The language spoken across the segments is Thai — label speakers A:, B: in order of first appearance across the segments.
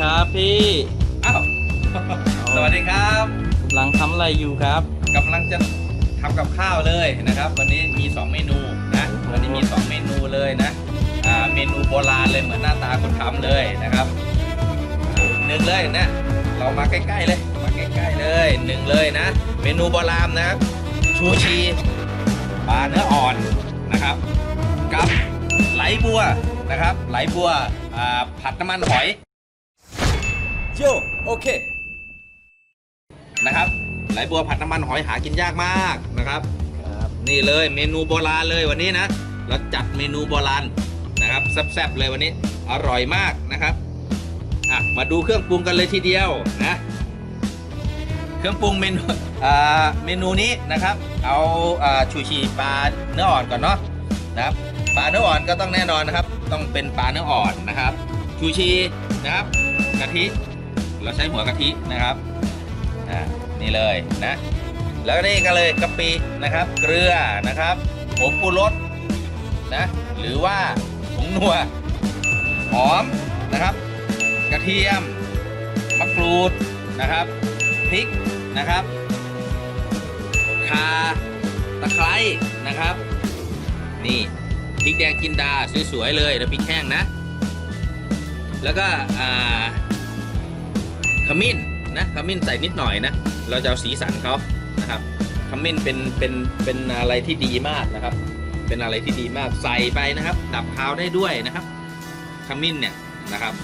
A: ครับพี่
B: อ้าว สวัสดีครับ
A: กำลังทำอะไรอยู่ครับ
B: กำลังจะทำกับข้าวเลยนะครับ วันนี้มี 2 เมนูนะวันนี้มี 2 เมนูเลยนะอ่าเมนูโบราณเลยเหมือนหน้าตาคนทำเลยนะครับอ่าหนึ่งเลยนะ เรามาใกล้ๆเลย มาใกล้ๆเลยหนึ่งเลยนะ เมนูโบราณนะครับชูชีปลาเนื้ออ่อนนะครับ กับไหลบัวนะครับ ไหลบัวอ่าผัดน้ำมันหอย
C: โยโอเค
B: นะครับ ไหลบัวผัดน้ำมันหอยหากินยากมากนะครับ นี่เลยเมนูโบราณเลยวันนี้นะ เราจัดเมนูโบราณนะครับแซ่บๆเลยวันนี้ อร่อยมากนะครับอะมาดูเครื่องปรุงกันเลยทีเดียวนะ เครื่องปรุงเมนูอ่าเมนูนี้นะครับ เอาอ่าชูชีปลาเนื้ออ่อนก่อนเนาะนะครับปลาเนื้ออ่อนก็ต้องแน่นอนนะครับ ต้องเป็นปลาเนื้ออ่อนนะครับ ชูชีนะครับกะทิ เราใช้หัวกะทินะครับอ่านี่เลยนะ แล้วนี่ก็เลยกะปินะครับ เกลือนะครับผงปรุงรสนะหรือว่าผงนัวหอมนะครับ กระเทียมมะกรูดนะครับพริกนะครับข่าตะไคร้นะครับ นี่พริกแดงจินดาสวยๆเลยแล้วพริกแห้งนะ แล้วก็อ่า ขมิ้นนะขมิ้นใส่นิดหน่อยนะ เราจะเอาสีสันเขานะครับขมิ้นเป็นเป็นเป็นอะไรที่ดีมากนะครับ เป็นอะไรที่ดีมากใส่ไปนะครับ ดับคาวได้ด้วยนะครับขมิ้นเนี่ยนะครับ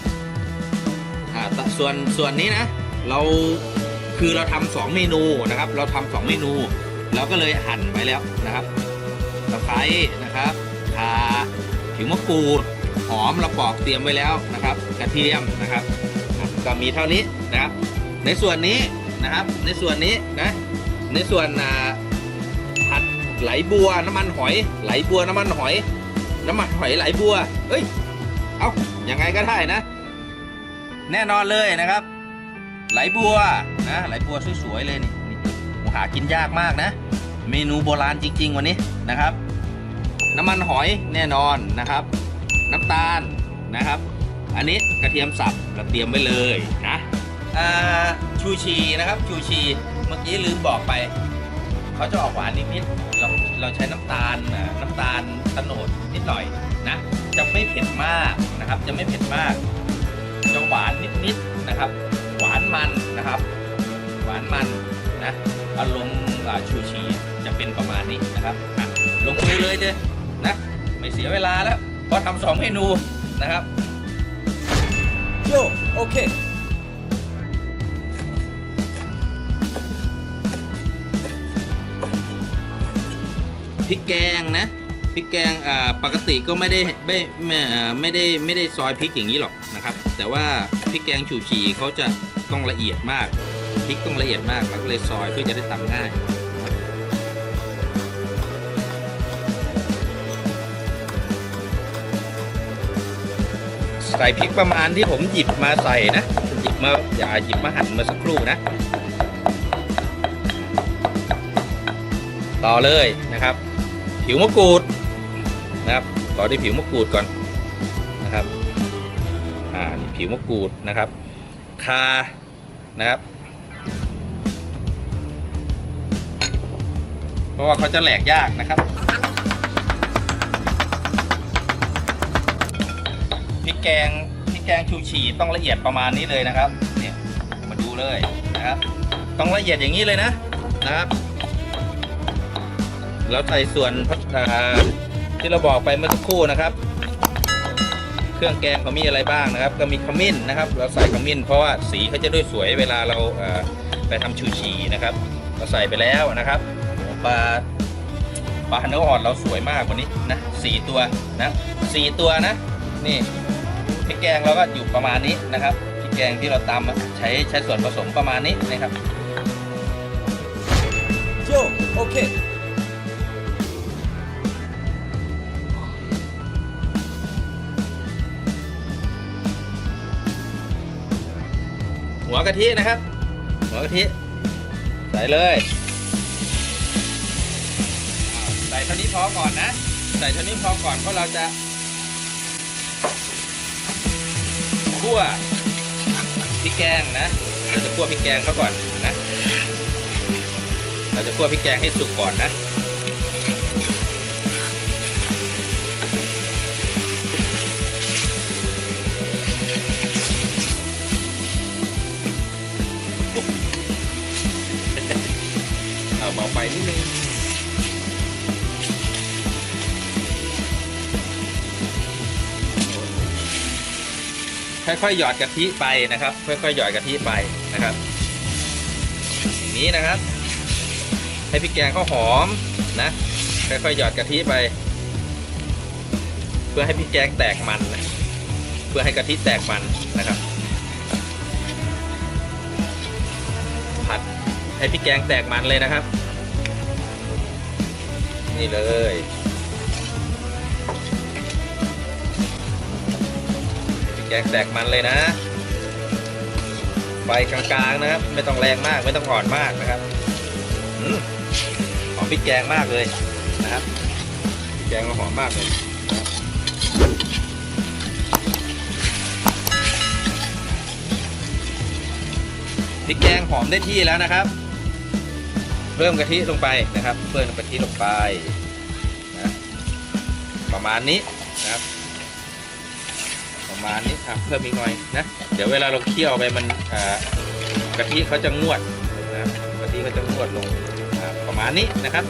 B: อ่าส่วนส่วนนี้นะ เราคือเราทำสองเมนูนะครับ เราทำสองเมนู เราก็เลยหั่นไว้แล้วนะครับตะไคร้นะครับข่าผิวมะกรูดหอมเราปอกเตรียมไว้แล้วนะครับ กระเทียมนะครับ ก็มีเท่านี้นะครับ ในส่วนนี้นะครับ ในส่วนนี้นะ ในส่วนอ่าผัดไหลบัวน้ำมันหอย ไหลบัวน้ำมันหอย น้ำมันหอยไหลบัว เอ้ย เอายังไงก็ได้นะ แน่นอนเลยนะครับ ไหลบัวนะไหลบัวสวยๆเลยนี่นี่หากินยากมากนะ เมนูโบราณจริง ๆ วันนี้นะครับ น้ำมันหอยแน่นอนนะครับ น้ำตาลนะครับ อันนี้กระเทียมสับเราเตรียมไว้เลยนะชูชีนะครับชูชีเมื่อกี้ลืมบอกไปเขาจะออกหวานนิดๆเราเราใช้น้ำตาลน้ำตาลตะโนดนิดหน่อยนะจะไม่เผ็ดมากนะครับ จะไม่เผ็ดมากจะหวานนิดๆนะครับ หวานมันนะครับ หวานมันนะอารมณ์ชูชีจะเป็นประมาณนี้นะครับลงมือเลยเจ้นะไม่เสียเวลาแล้วพราะทำสองเมนูนะครับ
C: โยโอเค
B: พริกแกงนะพริกแกงอ่าปกติก็ไม่ได้ไม่ไม่อ่าไม่ได้ไม่ได้ซอยพริกอย่างนี้หรอกนะครับ แต่ว่าพริกแกงฉูฉีเขาจะต้องละเอียดมากพริกต้องละเอียดมากเราก็เลยซอยเพื่อจะได้ตำง่าย ใส่พริกประมาณที่ผมหยิบมาใส่นะหยิบมาอย่าหยิบมาหั่นมาสักครู่นะ ต่อเลยนะครับ ผิวมะกรูดนะครับต่อด้วยผิวมะกรูดก่อนนะครับอ่านี่ผิวมะกรูดนะครับคานะครับ เพราะว่าเขาจะแหลกยากนะครับ พริกแกงพริกแกงชูชีต้องละเอียดประมาณนี้เลยนะครับเนี่ยมาดูเลยนะครับ ต้องละเอียดอย่างนี้เลยนะนะครับแล้วใส่ส่วนที่เราบอกไปเมื่อสักครู่นะครับ เครื่องแกงเขามีอะไรบ้างนะครับ ก็มีขมิ้นนะครับ เราใส่ขมิ้นเพราะว่าสีเขาจะด้วยสวยเวลาเราไปทำชูชีนะครับ เราใส่ไปแล้วนะครับปลาปลาเนื้ออ่อนเราสวยมากวันนี้นะสี่ตัวนะสี่ตัวนะ นี่พริกแกงเราก็อยู่ประมาณนี้นะครับพริกแกงที่เราตำอะใช้ใช้ส่วนผสมประมาณนี้นะครับ
C: โยโอเค
B: หัวกะทินะครับ หัวกะทิใส่เลยอ้าวใส่เท่านี้พอก่อนนะ ใส่เท่านี้พอก่อนเพราะเราจะ คั่วแกงนะเราจะคั่วพริกแกงเขาก่อนนะ เราจะคั่วพริกแกงให้สุกก่อนนะเอาเบาไปนิดนึง ค่อยๆหยอดกะทิไปนะครับ ค่อยๆหยอดกะทิไปนะครับอย่างนี้นะครับ ให้พริกแกงเขาหอมนะค่อยๆหยอดกะทิไป เพื่อให้พริกแกงแตกมันนะเพื่อให้กะทิแตกมันนะครับผัดให้พริกแกงแตกมันเลยนะครับ นี่เลย แกงแตกมันเลยนะ ไฟกลางๆนะครับ ไม่ต้องแรงมากไม่ต้องอ่อนมากนะครับหอมพริกแกงมากเลยนะครับพริกแกงก็หอมมากเลยพริกแกงหอมได้ที่แล้วนะครับ เพิ่มกะทิลงไปนะครับ เพิ่มกะทิลงไปนะประมาณนี้นะครับ ประมาณนี้ครับเพิ่มอีกหน่อยนะ เดี๋ยวเวลาเราเคี่ยวไปมันกะทิเขาจะงวดนะครับกะทิเขาจะงวดลงประมาณนี้นะครับ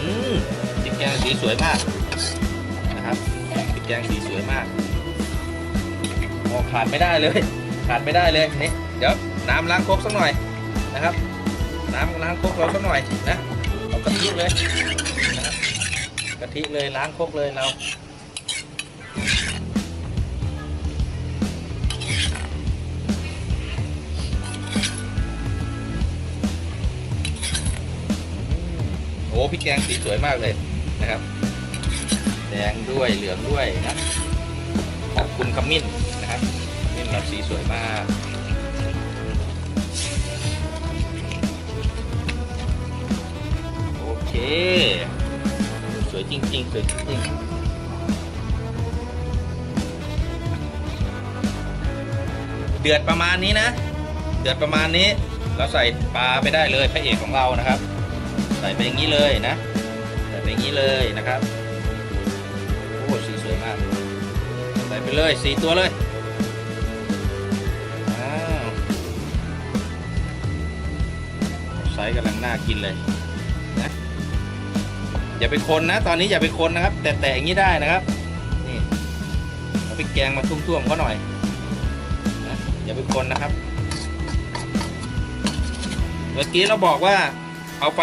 B: อืมพริกแกงสีสวยมากนะครับพริกแกงสีสวยมากโอ้ขาดไม่ได้เลย ขาดไม่ได้เลยนี่เดี๋ยวน้ำล้างครกสักหน่อยนะครับ น้ำล้างครกเราสักหน่อยนะ เอากะทิเลยนะครับกะทิเลยล้างครกเลยเราโอ้พริกแกงสีสวยมากเลยนะครับ แดงด้วยเหลืองด้วยนะขอบคุณขมิ้นนะครับขมิ้นเราสีสวยมาก สวยจริงๆ สวยจริงๆเดือดประมาณนี้นะ เดือดประมาณนี้เราใส่ปลาไปได้เลยพระเอกของเรานะครับ ใส่ไปอย่างนี้เลยนะใส่ไปอย่างนี้เลยนะครับโอ้สีสวยมาก ใส่ไปเลยสี่ตัวเลยอ้าวไซส์กำลังน่ากินเลย อย่าไปคนนะ ตอนนี้อย่าไปคนนะครับ แต่แต่อย่างนี้ได้นะครับ นี่เอาไปแกงมาทุ่มๆเขาหน่อยนะอย่าไปคนนะครับ เมื่อกี้เราบอกว่าเอาไฟ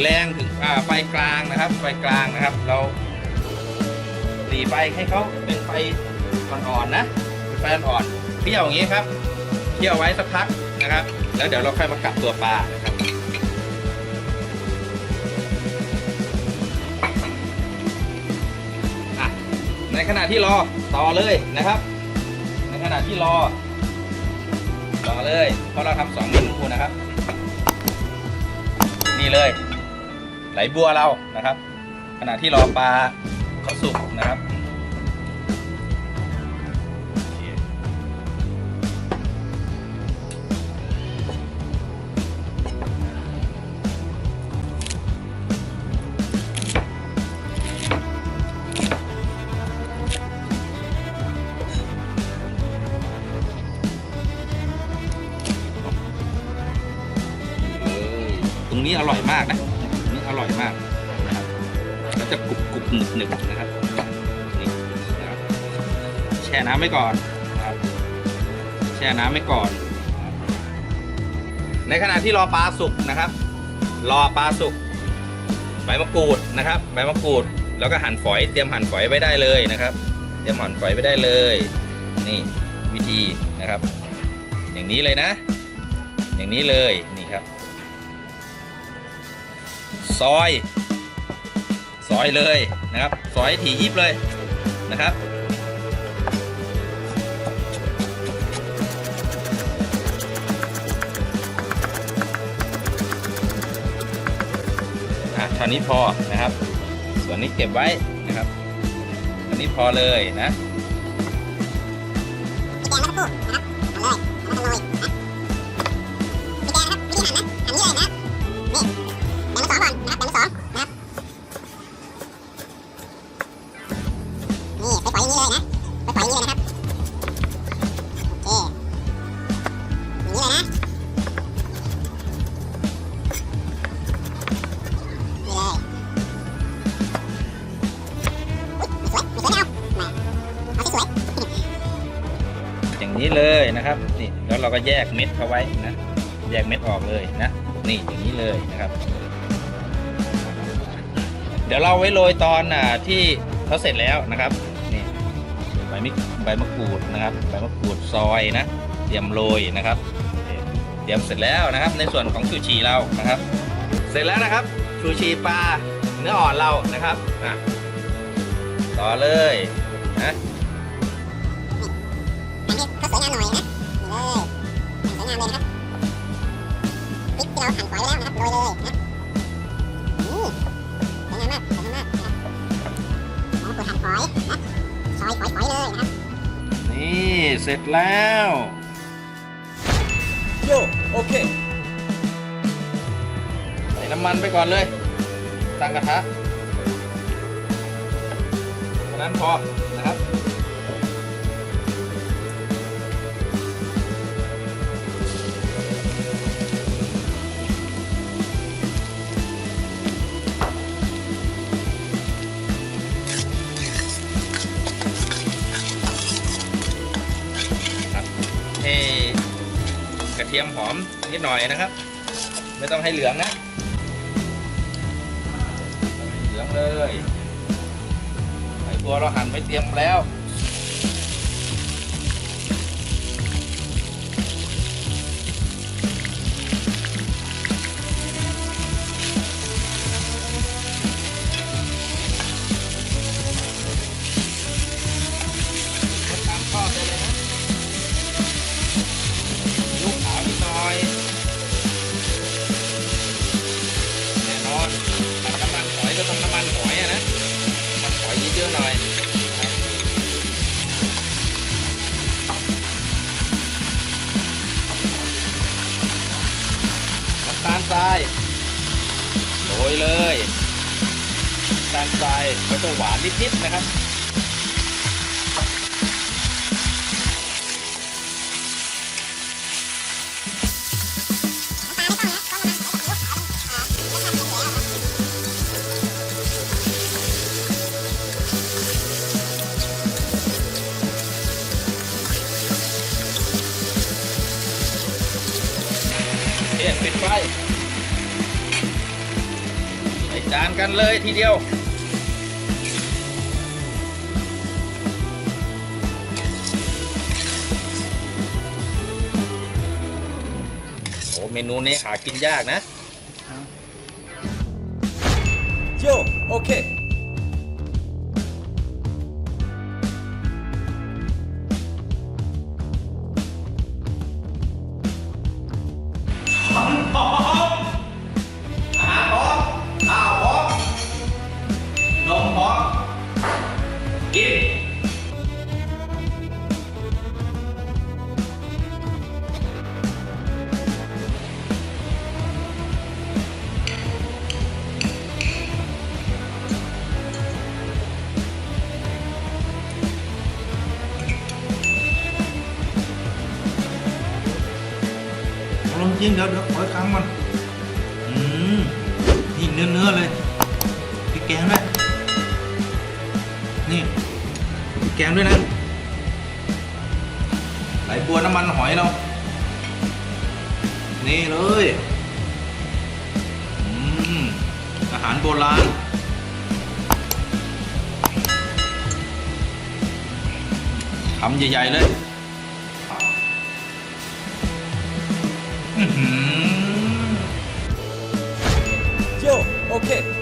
B: แรงถึงอ่าไฟกลางนะครับ ไฟกลางนะครับ เราหลีไฟให้เขาเป็นไฟอ่อนๆนะเป็นไฟอ่อนๆเคี่ยวอย่างนี้ครับเคี่ยวไว้สักพักนะครับ แล้วเดี๋ยวเราค่อยมากลับตัวปลานะครับ ในขณะที่รอต่อเลยนะครับ ในขณะที่รอ ต่อเลย เพราะเราทำสองเมนูนะครับ นี่เลย ไหลบัวเรานะครับ ขณะที่รอปลาเขาสุกนะครับ นะตรงนี้อร่อยมากนะครับแล้วจะกรุบกรุบหนึบหนึบนะครับนี่นะครับ แช่น้ำไว้ก่อนนะครับ แช่น้ำไว้ก่อน ในขณะที่รอปลาสุกนะครับ รอปลาสุกใบมะกรูดนะครับใบมะกรูดแล้วก็หั่นฝอยเตรียมหั่นฝอยไว้ได้เลยนะครับ เตรียมหั่นฝอยไว้ได้เลย นี่วิธีนะครับ อย่างนี้เลยนะ อย่างนี้เลยนี่ครับ ซอย ซอยเลยนะครับ ซอยถี่ยิบเลยนะครับอะเท่านี้พอนะครับ ส่วนนี้เก็บไว้นะครับนี้พอเลยนะ
A: อย่างนี้เลยนะครับนี่
B: แล้วเราก็แยกเม็ดเขาไว้นะแยกเม็ดออกเลยนะ นี่อย่างนี้เลยนะครับ เดี๋ยวเราไว้โรยตอนอ่าที่เขาเสร็จแล้วนะครับนี่ใบมิใบมะกรูดนะครับใบมะกรูดซอยนะ เตรียมโรยนะครับ เตรียมเสร็จแล้วนะครับ ในส่วนของชูชีเรานะครับ เสร็จแล้วนะครับชูชีปลาเนื้ออ่อนเรานะครับอะต่อเลยนะ
A: อันนี้ก็สวยงามหน่อยนะนี่เลยสวยงามเลยนะครับพริกที่เราหั่นฝอยไว้แล้วนะครับโรยเลยนะอืมสวยงามมากสวยงามมากนะครับหอมกรูดหั่นฝอยนะซอยฝอยๆเลยนะครับ
B: นี่เสร็จแล้ว
C: Yo, okay.
B: ใส่น้ำมันไปก่อนเลยตั้งกระทะเท่านั้นพอ เทียมหอมนิดหน่อยนะครับ ไม่ต้องให้เหลืองนะเหลืองเลยไอ้บัวเราหั่นไว้เตรียมแล้ว ก็จะหวานนิดๆนะครับ
A: น้ำตาลไม่ต้องนะเพราะมันใส่กับลูกเอาเป็นอ่าแล้วทำเป็นะ
B: เพียปิดไฟใส่จานกันเลยทีเดียว เมนูนี้หากินยากนะ
C: Yo, okay.
B: น เดี๋ยวเดี๋ยวขออีกครั้งมันอืมนี่เนื้อเนื้อๆเลยพริกแกงด้วยนี่พริกแกงด้วยนะไหลบัวน้ำมันหอยเรา นี่เลยอืมอาหารโบราณคำใหญ่ ๆ เลย อื้อหือ
C: Yo, okay.